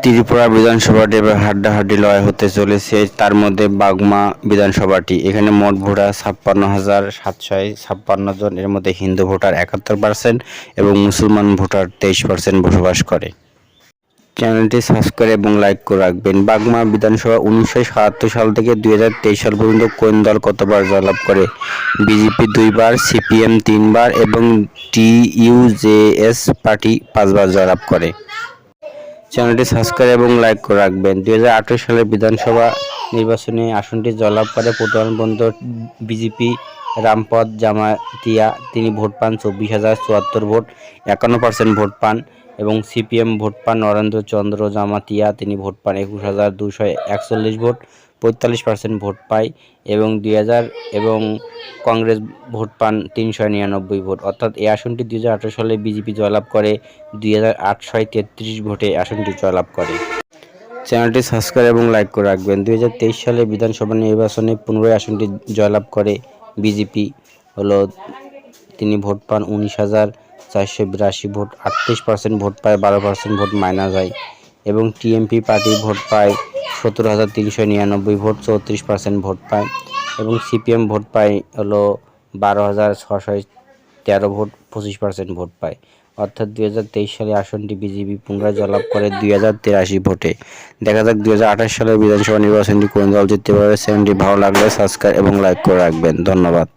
ত্রিপুরা বিধানসভাটি এবার হাড্ডাহাড্ডি লড়াই হতে চলেছে। তার মধ্যে বাগমা বিধানসভাটি। এখানে মোট ভোটার ছাপ্পান্ন হাজার সাতশো ছাপ্পান্ন জন। এর মধ্যে হিন্দু ভোটার একাত্তর পার্সেন্ট এবং মুসলমান ভোটার তেইশ পার্সেন্ট বসবাস করে। চ্যানেলটি সাবস্ক্রাইব এবং লাইক করে রাখবেন। বাগমা বিধানসভা উনিশশো সাতাত্তর সাল থেকে দুই হাজার তেইশ সাল পর্যন্ত কোন দল কতবার জয়লাভ করে? বিজেপি দুইবার, সিপিএম তিনবার এবং টিইউজেএস পার্টি পাঁচবার জয়লাভ করে। চ্যানেলটি সাবস্ক্রাইব এবং লাইক করে রাখবেন। দুই হাজার আঠারো সালের বিধানসভা নির্বাচনে আসনটি জয়লাভ করে বন্দর বিজেপি রামপদ জামাতিয়া, তিনি ভোট পান চব্বিশ হাজার চুয়াত্তর ভোট, একান্ন পার্সেন্ট ভোট পান এবং সিপিএম ভোট পান নরেন্দ্র চন্দ্র জামাতিয়া, তিনি ভোট পান একুশ হাজার দুশো একচল্লিশ ভোট, পঁয়তাল্লিশ পার্সেন্ট ভোট পায় এবং দুই হাজার এবং কংগ্রেস ভোট পান তিনশো নিরানব্বই ভোট। অর্থাৎ এই আসনটি দুই হাজার আঠারো সালে বিজেপি জয়লাভ করে, দুই হাজার আটশো তেত্রিশ ভোটে আসনটি জয়লাভ করে। চ্যানেলটি সাবস্ক্রাইব এবং লাইক করে রাখবেন। দুই হাজার তেইশ সালে বিধানসভা নির্বাচনে পুনরায় আসনটি জয়লাভ করে বিজেপি হলো, তিনি ভোট পান উনিশ হাজার চারশো বিরাশি ভোট, আটত্রিশ পার্সেন্ট ভোট পায়, বারো পার্সেন্ট ভোট মাইনাস হয়। এবং টিএমপি পার্টি ভোট পায় সত্তর হাজার তিনশো নিরানব্বই ভোট, চৌত্রিশ পার্সেন্ট ভোট পায়। এবং সিপিএম ভোট পায় হলো বারো হাজার ছশো তেরো ভোট, পঁচিশ পার্সেন্ট ভোট পায়। অর্থাৎ দুই হাজার তেইশ সালে আসনটি বিজেপি পুনরায় জয়লাভ করে দুই হাজার তিরাশি ভোটে। দেখা যাক দুই হাজার আঠাশ সালের বিধানসভা নির্বাচনটি কোন দল জিততে পারে চ্যানেলটি ভালো লাগলে সাবস্ক্রাইব এবং লাইক করে রাখবেন। ধন্যবাদ।